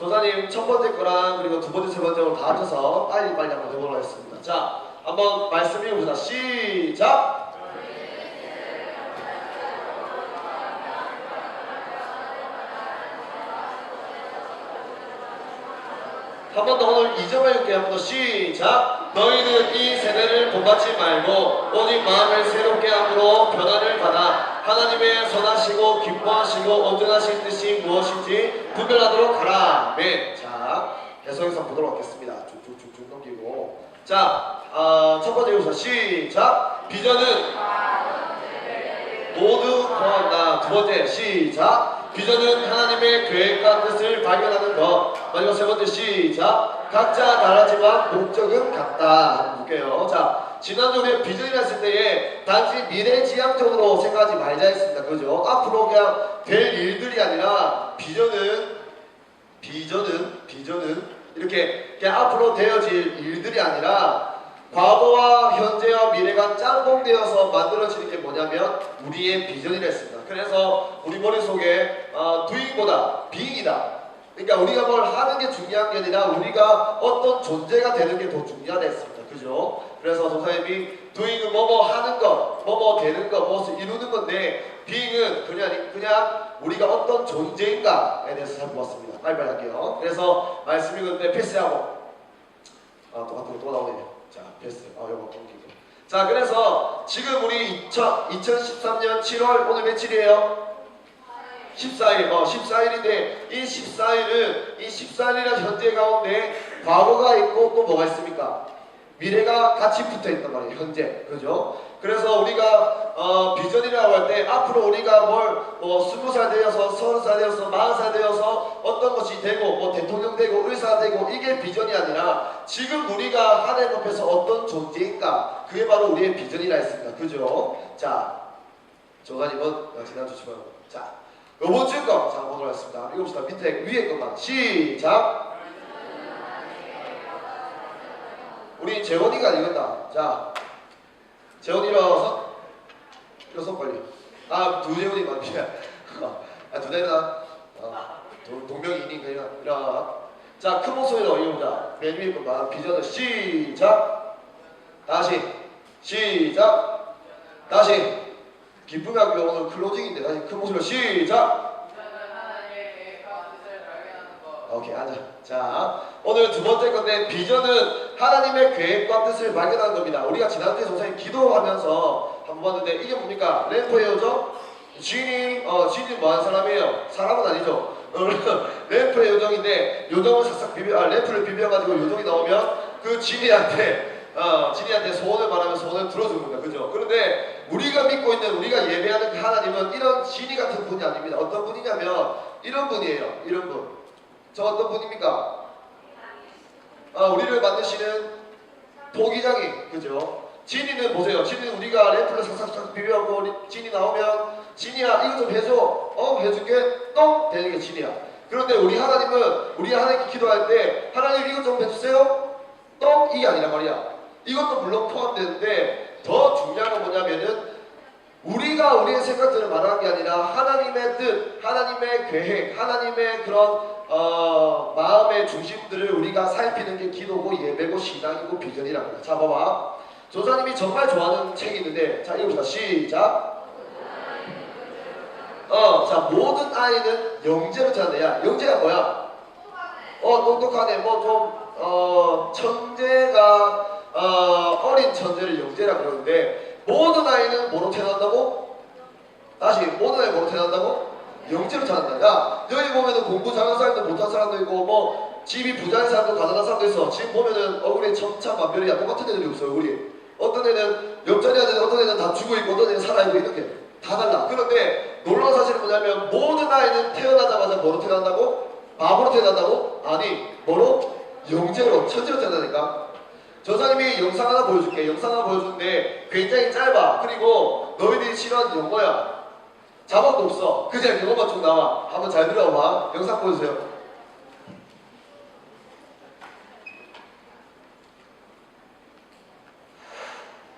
조사님 첫 번째 거랑 그리고 두 번째, 세 번째로 다 합쳐서 빨리 빨리 한번 해보도록 하겠습니다. 자, 한번 말씀 읽어보자. 시작! 한 번 더 오늘 2점 해줄게요. 한번 더 시작! 너희는 이 세대를 본받지 말고 오직 마음을 새롭게 함으로 변화를 받아 하나님의 선하시고 기뻐하시고 온전하신 뜻이 무엇인지 분별하도록 하라. 네. 자, 계속해서 보도록 하겠습니다. 쭉쭉쭉쭉 넘기고. 자, 어, 첫 번째 요소 시작! 비전은 모두 포함한다. 두 번째 시작. 비전은 하나님의 계획과 뜻을 발견하는 것. 마지막 세 번째 시작. 각자 다르지만 목적은 같다. 볼게요. 자, 지난주에 비전이라 했을 때에 단지 미래지향적으로 생각하지 말자 했습니다. 그죠? 앞으로 그냥 될 일들이 아니라 비전은 비전은 비전은 이렇게 그냥 앞으로 되어질 일들이 아니라 과거와 현재와 미래가 짬뽕되어서 만들어지는 게 뭐냐면 우리의 비전이라 했습니다. 그래서 우리 머릿속에 어, doing보다 being이다. 그러니까 우리가 뭘 하는 게 중요한 게 아니라 우리가 어떤 존재가 되는 게 더 중요하다 했습니다. 그죠? 그래서 도사님이 doing은 뭐뭐 하는 것, 뭐뭐 되는 것, 무엇을 이루는 건데 being은 그냥 그냥 우리가 어떤 존재인가에 대해서 살펴봤습니다. 빨리빨리 할게요. 그래서 말씀 때 패스하고 아 똑같은 거또 나오네요. 자 패스. 아 이거 넘기고. 자 그래서 지금 우리 2000, 2013년 7월 오늘 며칠이에요? 14일, 어, 14일인데 이 14일은 이 14일이라는 현재 가운데 과거가 있고 또 뭐가 있습니까? 미래가 같이 붙어 있단 말이에요. 현재, 그죠? 그래서 우리가 어, 비전이라고 할 때 앞으로 우리가 뭘뭐 스무 살 되어서 서른 살 되어서 마흔 살 되어서 어떤 것이 되고 뭐 대통령 되고 의사 되고 이게 비전이 아니라 지금 우리가 하나님 앞에서 어떤 존재인가 그게 바로 우리의 비전이라 했습니다. 그죠? 자, 조사님은 지난주 주말 자. 요번 주 거, 자, 보도록 하겠습니다. 읽읍시다. 밑에, 위에 것만. 시작! 우리 재원이가 읽었다. 자, 재원이 일어서. 일어서 빨리. 아, 두 재원이 맞지야. 아, 두 대나. 어, 동- 동명이인이 그냥 일어나. 자, 큰 목소리로 읽어보자. 맨 위에 것만. 비전을 시작! 다시. 시작! 다시. 기쁨의 학교 오늘 클로징인데 다시 큰 목소리로 시작! 오케이 앉아. 자 오늘 두 번째 건데 비전은 하나님의 계획과 뜻을 발견하는 겁니다. 우리가 지난주에 선생님 기도하면서 한번 봤는데 이게 뭡니까? 요정? 진이 어 진이 뭐하는 사람이에요? 사람은 아니죠. 어, 래퍼의 요정인데 요정을 싹싹 비벼 아 래퍼를 비벼가지고 요정이 나오면 그 진이한테 어 진이한테 소원을 말하면 소원을 들어주는 겁니다. 그죠? 그런데 우리가 믿고 있는 우리가 예배하는 그 하나님은 이런 진이 같은 분이 아닙니다. 어떤 분이냐면 이런 분이에요. 이런 분. 저 어떤 분입니까? 아, 우리를 만드시는 도기장이 그죠? 진이는 보세요. 진이는 우리가 래프를 싹싹싹 우리 진이 나오면 진이야 이거 좀 해줘. 어 해줄게. 똥 되는 게 진이야. 그런데 우리 하나님은 우리 하나님께 기도할 때 하나님 이거 좀 해주세요. 똥 이게 아니란 말이야. 이것도 물론 포함되는데 더 중요한 건 뭐냐면은 우리가 우리의 생각들을 말하는 게 아니라 하나님의 뜻, 하나님의 계획, 하나님의 그런 어, 마음의 중심들을 우리가 살피는 게 기도고 예배고 신앙이고 비전이라고. 자, 봐봐. 조사님이 정말 좋아하는 책이 있는데, 자, 읽어보자. 시작. 어, 자, 모든 아이는 영재로 태어난다. 야, 영재가 뭐야? 어, 똑똑하네. 뭐 좀, 어, 천재가, 어, 어린 천재를 영재라 그러는데, 모든 아이는 뭐로 태어난다고? 다시, 모든 아이 뭐로 태어난다고? 영재로 태어난다. 야, 여기 보면은 공부 잘하는 사람도 못한 사람도 있고, 뭐, 집이 부자인 사람도 가난한 사람도 있어. 지금 보면은 얼굴이 천차만별이야. 똑같은 애들이 없어요, 우리. 어떤 애는 옆자리 하는데 어떤 애는 다 죽어 있고, 어떤 애는 살아있고, 이렇게. 다 달라. 그런데 놀라운 사실은 뭐냐면, 모든 아이는 태어나자마자 뭐로 태어난다고? 바보로 태어난다고? 아니, 뭐로? 영재로, 천재로 태어나니까. 전사님이 영상 하나 보여줄게. 영상 하나 보여주는데 굉장히 짧아. 그리고 너희들이 싫어하는 영어야. 자막도 없어. 그냥 영어만 쭉 나와. 한번 잘 들어봐. 영상 보여주세요.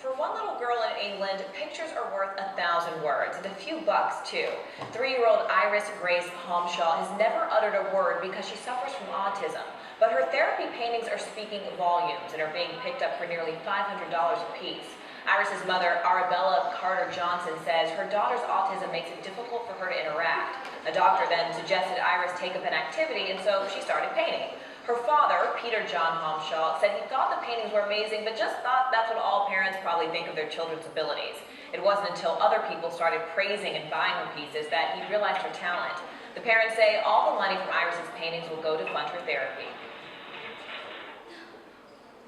For one little girl in England, pictures are worth a thousand words. And a few two bucks, too. Three year old Iris Grace Homshaw has never uttered a word because she suffers from autism. But her therapy paintings are speaking volumes and are being picked up for nearly $500 apiece. Iris's mother, Arabella Carter Johnson, says her daughter's autism makes it difficult for her to interact. A doctor then suggested Iris take up an activity, and so she started painting. Her father, Peter John Homshaw, said he thought the paintings were amazing, but just thought that's what all parents probably think of their children's abilities. It wasn't until other people started praising and buying her pieces that he realized her talent. The parents say all the money from Iris's paintings will go to fund her therapy.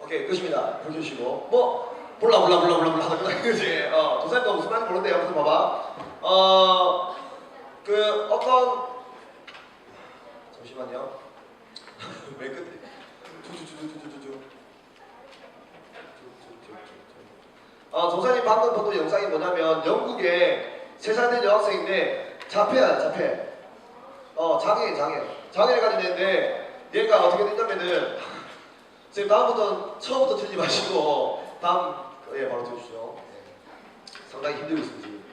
오케이 끝입니다. 불 주시고 뭐 몰라 몰라 몰라 몰라 몰라 하다 그지. 어 조사님도 무슨 말인지 모르는데 아무튼 봐봐. 어 그 어떤 잠시만요. 맨 끝에 주주주주주주주. 어 조사님 방금 보던 영상이 뭐냐면 영국의 세살 된 여학생인데 자폐야 자폐. 어 장애 장애 장애를 가진 애인데 얘가 어떻게 됐냐면은 선생님 다음부터 처음부터 틀지 마시고 다음 예 바로 들으시죠. 네. 상당히 힘들고 있습니다.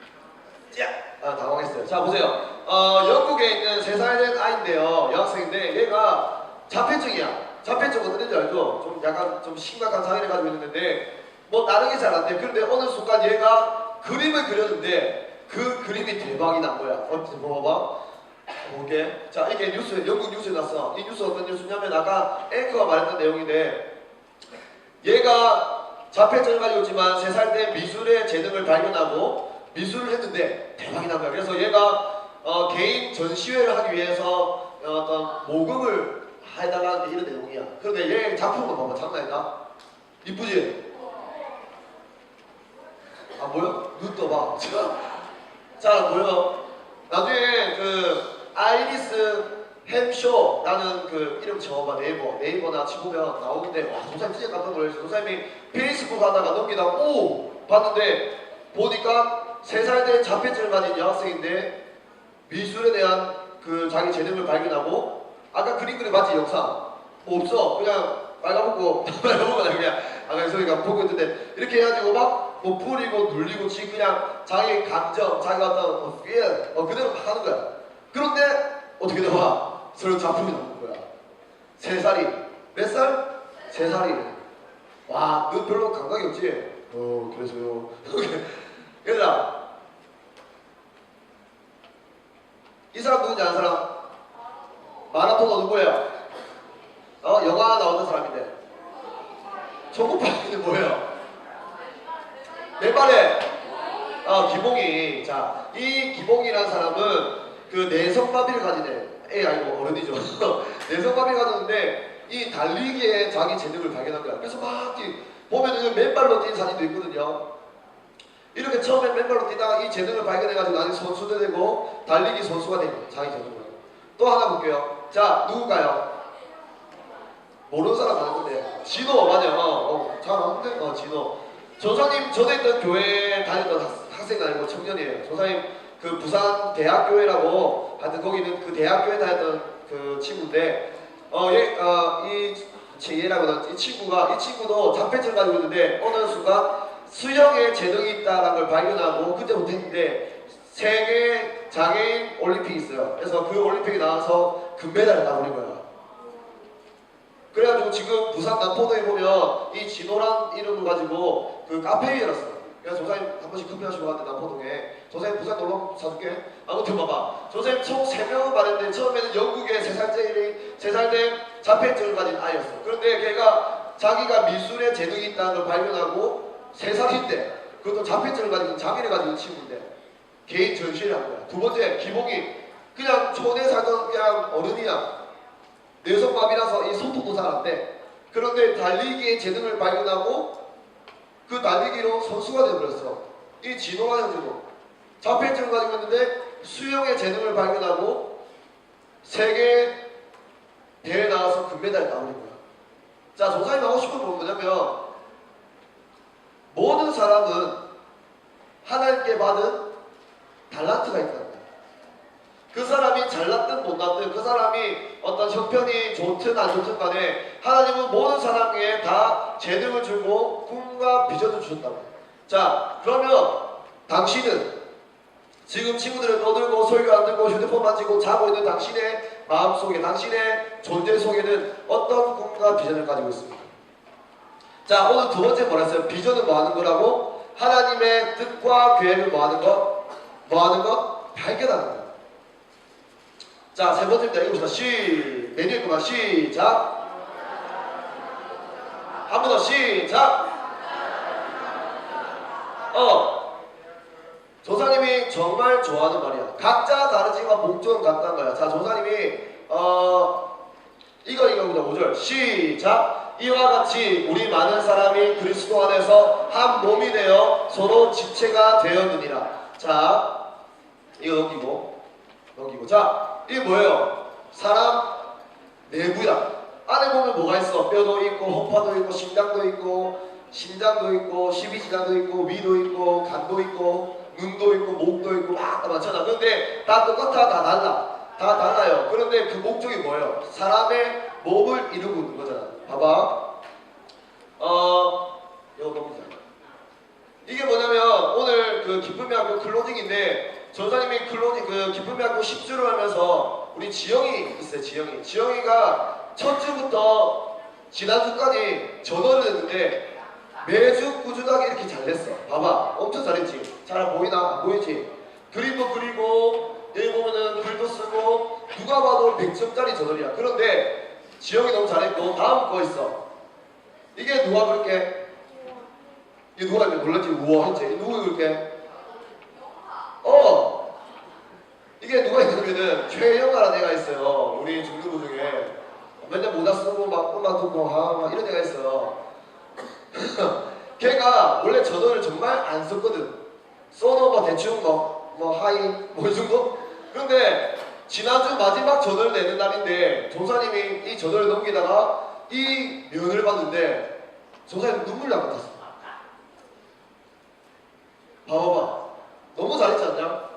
자, 아 당황했어요. 자 보세요. 어 영국에 있는 세살된 아이인데요, 여학생인데 얘가 자폐증이야. 자폐증 어떤 지 알죠? 좀 약간 좀 심각한 장애를 가지고 있는데 뭐 다른 게 잘 안 돼. 그런데 어느 순간 얘가 그림을 그렸는데 그 그림이 대박이 난 거야. 어떻게 봐봐. 볼게. 자, 이게 뉴스, 영국 뉴스에 났어. 이 뉴스 어떤 뉴스냐면 아까 앵커가 말했던 내용인데 얘가 자폐증을 가지고 있지만 3살 때 미술의 재능을 발견하고 미술을 했는데 대박이 난 거야. 그래서 얘가 어, 개인 전시회를 하기 위해서 어, 어떤 모금을 해달라는 게 이런 내용이야. 그런데 얘 작품을 봐봐. 장난 아니다. 이쁘지? 아, 뭐야? 눈 떠봐. 자, 뭐야? 나중에 그 아이리스 햄쇼라는 그 이름 적어봐 네이버. 네이버나 치보면 나오는데 와 조사님 진짜 깜짝 놀랐어요. 조사님이 페이스북 하다가 넘기다가 오! 봤는데 보니까 세 살 된 자폐증을 가진 여학생인데 미술에 대한 그 자기 재능을 발견하고 아까 그림 그림 맞지 영상 뭐 없어. 그냥 빨가벗고 아니라 그냥 아까 소리가 보고 있는데 이렇게 해가지고 막 뭐 뿌리고 눌리고 치 그냥 자기 감정 자기 어떤 어, feel 어, 그대로 막 하는 거야. 그런데 어떻게 나와 서로 작품이 나오는 거야 세 살이 몇 살? 세 살이 와, 너 별로 감각이 없지? 어, 그래서요. 얘들아, 이 사람 누군지 아는 사람? 마라토너 누구예요? 어, 영화 나오는 사람인데. 초코파이는 뭐예요? 맨발에, 어, 기봉이. 자, 이 기봉이라는 사람은 그 내성마비를 애, 애 아니고 어른이죠. 내성마비를 가졌는데 이 달리기에 자기 재능을 발견한 거야. 그래서 막 뛰, 보면은 맨발로 뛴 사진도 있거든요. 이렇게 처음에 맨발로 뛰다가 이 재능을 발견해가지고 나중에 선수도 되고 달리기 선수가 되고 자기 재능을. 또 하나 볼게요. 자, 누굴까요? 모르는 사람 많은데 진호 맞아요. 어, 어, 잘 아는데? 어, 진호. 조사님 전에 있던 교회 다녔던 학- 학생 아니고 청년이에요. 조사님 그 부산 대학교회라고 하여튼 거기는 그 대학교에 다녔던 그 친구인데 어얘어이 얘라고 하나 이 친구가 이 친구도 자폐증 가지고 있는데 어느 순간 수영에 재능이 있다는 걸 발견하고 그때부터 했는데 세계 장애인 올림픽이 있어요. 그래서 그 올림픽에 나와서 금메달을 따버린 거야. 그래가지고 지금 부산 남포동에 보면 이 진호란 이름을 가지고 그 카페를 열었어. 그 래서 조사님 한 번씩 커피 마시고 갔는데 남포동에 조사님 부산 놀러 사줄게. 아무튼 봐봐. 조사님 총 3명을 말했는데 처음에는 영국의 3살짜리 3살 된 자폐증을 가진 아이였어. 그런데 걔가 자기가 미술에 재능이 있다는 걸 발견하고 3살인데 그것도 자폐증을 가지고 장애를 가지고 친구인데 개인 전시를 한 거야. 두 번째 기복이 그냥 촌에 살던 그냥 어른이야. 뇌성마비라서 이 소통도 잘안 돼. 그런데 달리기의 재능을 발견하고 그 달리기로 선수가 되어버렸어. 이 진호가 가지고 자폐증을 가지고 있는데 수영의 재능을 발견하고 세계 대회 나가서 금메달 따버린 거야. 자, 조사님 하고 싶은 건 뭐냐면 모든 사람은 하나님께 받은 달란트가 거야. 그 사람이 잘났든 못났든 그 사람이 어떤 형편이 좋든 안 좋든 간에 하나님은 모든 사람에게 다 재능을 주고 꿈과 비전을 주셨다고. 자, 그러면 당신은 지금 친구들은 떠들고 설교 안 듣고 휴대폰 만지고 자고 있는 당신의 마음 속에 당신의 존재 속에는 어떤 꿈과 비전을 가지고 있습니까? 자 오늘 두 번째 뭐라 했어요? 비전은 뭐 하는 거라고? 하나님의 뜻과 계획을 뭐 하는 것? 뭐 하는 것? 발견하는 것. 자, 세 번째입니다. 읽어봅시다. 시, 메뉴 읽고만 시작. 한 번 더 시작. 어. 조사님이 정말 좋아하는 말이야. 각자 다르지만 목적은 같다는 거야. 자, 조사님이 어 이거 이거 보자 5절 시작. 이와 같이 우리 많은 사람이 그리스도 안에서 한 몸이 되어 서로 지체가 되었느니라. 자, 이거 넘기고 넘기고 자, 이게 뭐예요? 사람 내부야. 안에 보면 뭐가 있어? 뼈도 있고 허파도 있고 심장도 있고 심장도 있고 십이지장도 있고 위도 있고 간도 있고 눈도 있고 목도 있고 막다 많잖아. 근데 다 똑같아 다 달라. 다 달라요. 그런데 그 목적이 뭐예요? 사람의 몸을 이루고 있는 거잖아. 봐봐. 어, 이거 봅니다. 이게 뭐냐면 오늘 그 기쁨의 학교 클로징인데 전사님이 클로징 그 기쁨의 학교 10주를 하면서 우리 지영이 있어요. 지영이. 지영이가 첫 주부터 지난주까지 전원을 했는데 매주 꾸준하게 이렇게 잘 냈어. 봐봐. 엄청 잘했지. 잘 보이나? 안 보이지? 그림도 그리고 여기 보면은 글도 쓰고 누가 봐도 100점짜리 전원이야. 그런데 지영이 너무 잘했고 다음 거 있어. 이게 누가 그렇게 이게 누가 이렇게 놀랐지? 우와 했지? 누구 그렇게? 어! 있냐면은 최영아라는 애가 있어요. 우리 중등부 중에 맨날 모자 쓰고 막 음악 듣고 아, 막 이런 애가 있어요. 걔가 원래 저도를 정말 안 썼거든. 써도 뭐 대충 뭐, 뭐 하이 뭐 이 정도? 근데 지난주 마지막 저도를 내는 날인데 조사님이 이 저도를 넘기다가 이 면을 봤는데 조사님 눈물 날것 같았어. 봐봐봐. 너무 잘했지 않냐?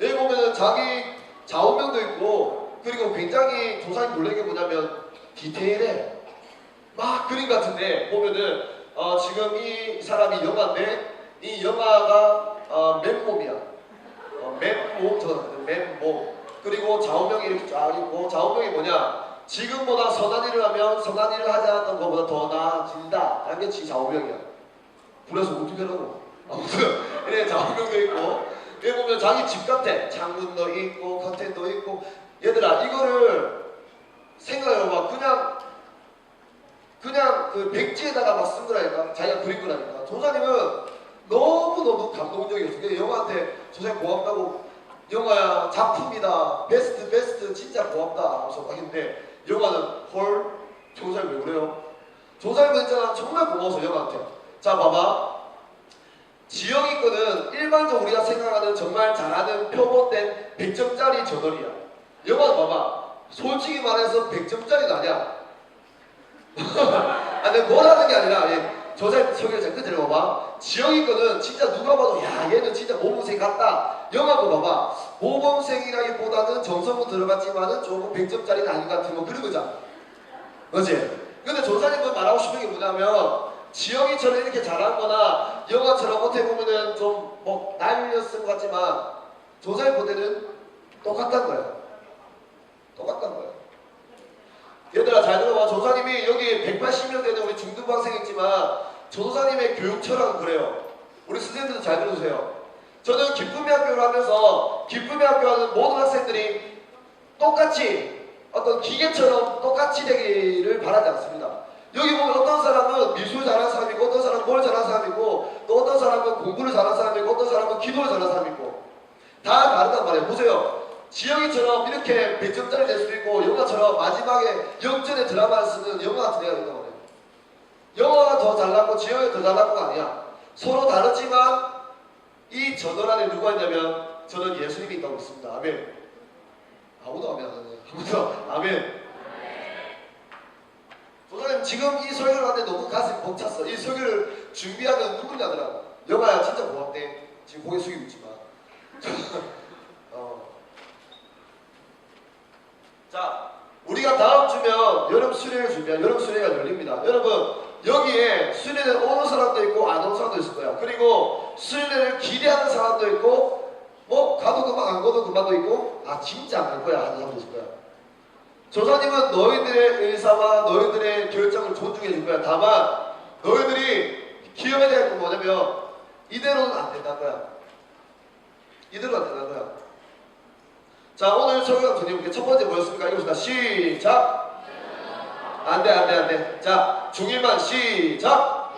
여기 보면은 자기 좌우명도 있고 그리고 굉장히 조사님 놀란 게 뭐냐면 디테일해. 막 그림 같은데 보면은 어, 지금 이 사람이 영화인데 이 영화가 어, 맨몸이야. 어, 맨몸 저 맨몸 그리고 좌우명이 이렇게 쫙 있고 좌우명이 뭐냐? 지금보다 선한 일을 하면 선한 일을 하지 않았던 것보다 더 나아진다. 라는 게 좌우명이야. 그래서 어떻게 하라고? 아무튼 이래 좌우명도 있고 여기 보면 자기 집 같아. 창문도 있고 커튼도 있고. 얘들아 이거를 생각해봐. 그냥 그냥 그 백지에다가 막 쓴 거라니까? 자기가 그린 거라니까? 조사님은 너무너무 감동적이었어 그래서 영화한테 조사님 고맙다고. 영화야 작품이다. 베스트 베스트. 진짜 고맙다. 하면서 막 했는데 영화는 헐? 조사님 왜 그래요? 조사님은 있잖아. 정말 고마워서 영화한테. 자 봐봐 지영이 거는 일반적으로 우리가 생각하는 정말 잘하는 표본된 100점짜리 저널이야 영화는 봐봐 솔직히 말해서 100점짜리는 아니야 아, 내가 뭐라는 게 아니라, 예, 저자 소개를 잠깐 들어봐봐. 지영이 거는 진짜 누가 봐도, 야, 얘는 진짜 모범생 같다. 영화도 봐봐. 모범생이라기보다는 정성은 들어갔지만은 조금 100점짜리는 아닌 것 같은 뭐 그런 거잖아. 그지? 근데 조사님은 말하고 싶은 게 뭐냐면, 지영이처럼 이렇게 잘한 거나, 영화처럼 어떻게 보면은 좀, 뭐, 날렸을 것 같지만, 조사님 보대는 똑같단 거야. 똑같단 거야. 얘들아 잘 들어봐 조사님이 여기 180명 되는 우리 중등부 학생 있지만 조사님의 교육 철학은 그래요 우리 선생님들도 잘 들어주세요 저는 기쁨의 학교를 하면서 기쁨의 학교 하는 모든 학생들이 똑같이 어떤 기계처럼 똑같이 되기를 바라지 않습니다 여기 보면 어떤 사람은 미술 잘하는 사람이고 어떤 사람은 뭘 잘하는 사람이고 또 어떤 사람은 공부를 잘하는 기도를 잘하는 사람이고 다 다르단 말이에요 보세요 지영이처럼 이렇게 100점짜리 낼 수도 있고 영화처럼 마지막에 역전의 드라마를 쓰는 영화 같은 애가 있단 말이에요. 영화가 더 잘났고 지영이가 더 잘났고가 아니야. 서로 다르지만 이 저널 안에 누가 있냐면 저는 예수님이 있다고 믿습니다. 아멘. 아무도 아멘 안 하네. 아무도 아멘. 조사님 지금 이 설교를 하는데 너무 가슴이 벅찼어. 이 설교를 준비하면 눈물이 나더라고. 영화야 진짜 고맙대. 지금 고개 숙이고 있지만. 어. 자, 우리가 다음 주면 여름 수련회 준비한 여름 수련회가 열립니다. 여러분, 여기에 수련회 오는 사람도 있고 안 오는 사람도 있을 거야. 그리고 수련회를 기대하는 사람도 있고 뭐 가도 그만 안 가도 그만도 있고 아 진짜 안 갈 거야 하는 사람도 있을 거야. 조사님은 너희들의 의사와 너희들의 결정을 존중해 줄 거야. 다만 너희들이 기억해야 될건 뭐냐면 이대로는 안 된다는 거야. 이대로 안 된다는 거야. 자 오늘 설교가 드려볼게 첫 번째 뭐였습니까? 이것이다 시작. 안 돼 안 돼 안 돼. 자 중일만 시작.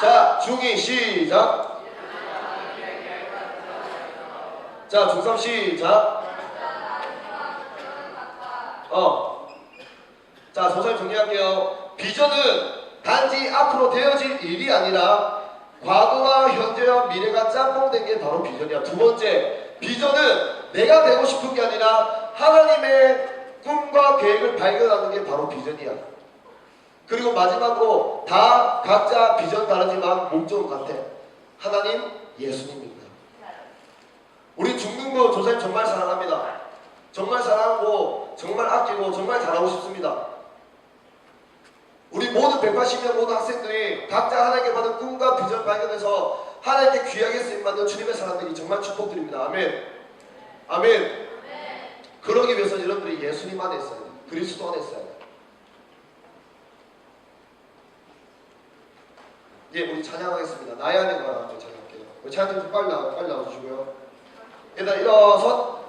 자 중이 시작. 자 중3 시작. 어. 자, 조사님 정리할게요. 비전은 단지 앞으로 되어질 일이 아니라 과거와 현재와 미래가 짬뽕된 게 바로 비전이야. 두 번째, 비전은 내가 되고 싶은 게 아니라 하나님의 꿈과 계획을 발견하는 게 바로 비전이야. 그리고 마지막으로 다 각자 비전 다르지만 목적은 같아. 하나님, 예수님입니다. 우리 중등부 조사님 정말 사랑합니다. 정말 사랑하고 정말 아끼고 정말 잘하고 싶습니다. 우리 모든 180명 모든 학생들이 각자 하나님께 받은 꿈과 비전 발견해서 하나님께 귀하게 쓰임받는 주님의 사람들이 정말 축복드립니다. 아멘. 아멘. 그러기 위해서 여러분들이 예수님 안에 있어야 돼. 그리스도 안에 있어야 돼. 예, 우리 찬양하겠습니다. 나의 안에 가라. 찬양할게요. 우리 찬양 좀 빨리 나와, 빨리 나와주시고요. 일단 일어서